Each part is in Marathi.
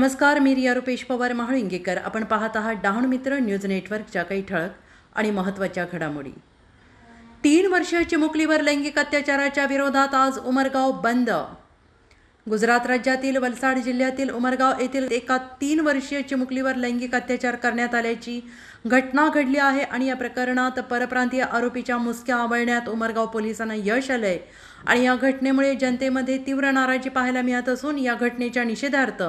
नमस्कार मी रिया रुपेश पवार महाळिंगेकर. आपण पाहत आहात डहाण मित्र न्यूज नेटवर्कच्या काही ठळक आणि महत्त्वाच्या घडामोडी. तीन वर्षीय चिमुकलीवर लैंगिक अत्याचाराच्या विरोधात आज उमरगाव बंद. गुजरात राज्यातील वलसाड जिल्ह्यातील उमरगाव येथील एका तीन वर्षीय चिमुकलीवर लैंगिक अत्याचार करण्यात आल्याची घटना घडली आहे आणि या प्रकरणात परप्रांतीय आरोपीच्या मुसक्या आवळण्यात उमरगाव पोलिसांना यश आलंय आणि या घटनेमुळे जनतेमध्ये तीव्र नाराजी पाहायला मिळत असून या घटनेच्या निषेधार्थ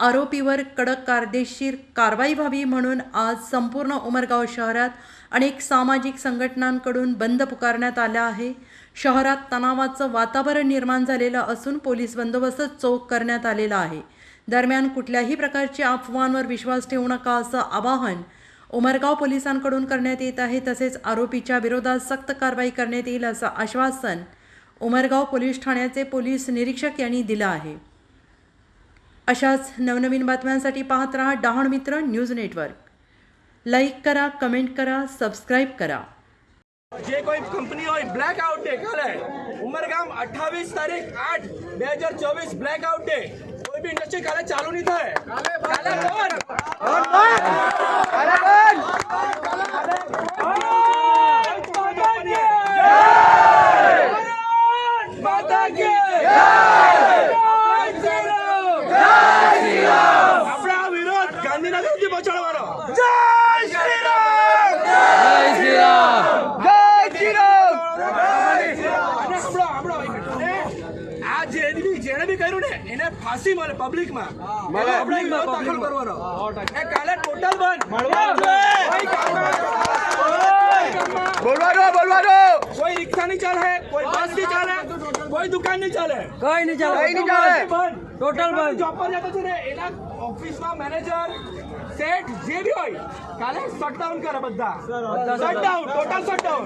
आरोपीवर कडक कायदेशीर कारवाई व्हावी म्हणून आज संपूर्ण उमरगाव शहरात अनेक सामाजिक संघटनांकडून बंद पुकारण्यात आला आहे. शहरात तणावाचं वातावरण निर्माण झालेलं असून पोलीस बंदोबस्त चोख करण्यात आलेला आहे. दरम्यान कुठल्याही प्रकारच्या अफवांवर विश्वास ठेवू नका असं आवाहन उमरगाव पोलिसांकडून करण्यात येत आहे. तसेच आरोपीच्या विरोधात सक्त कारवाई करण्यात येईल असं आश्वासन उमरगाव पोलीस ठाण्याचे पोलीस निरीक्षक यांनी दिलं आहे. अशाच नवनवीन बातम्यांसाठी पाहत रहा डहाण मित्र न्यूज नेटवर्क लाईक करा कमेंट करा सबस्क्राईब करा જે કોઈ કંપની હોય બ્લેક આઉટ ડે કાલે ઉમરગામ અઠ્ઠાવીસ તારીખ આઠ બે હજાર ચોવીસ બ્લેક આઉટ ડે કોઈ બી ઇન્ડસ્ટ્રી કાલે ચાલુ નહીં થાય કાલે બંધ આ જે બી જેણે બી કર્યું ને એને ફાંસી મળે પબ્લિકમાં એનો આપણે વિરોધ દાખલ કરવાનો એ કાલે ટોટલ બંધ કોઈ કામમાં- કોઈ કામમાં- બોલવાનો બોલવાનો કોઈ રિક્ષા નહીં ચાલે કોઈ બસ નહીં ચાલે કોઈ દુકાન નહીં ચાલે કઈ નહીં ચાલે કઈ નહીં ચાલે. બંધ Total બંધ. જોબ પર જતો છે ને એના ઓફિસમાં મેનેજર સેટ જે બી હોય કાલે શટડાઉન કરે બધા શટડાઉન ટોટલ શટડાઉન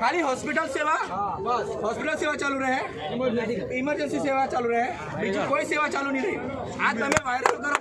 खाली हॉस्पिटल सेवा? हॉस्पिटल सेवा चालू रहे? इमरजेंसी सेवा चालू रहे? कोई सेवा चालू नहीं रही. आज तब वायरल करो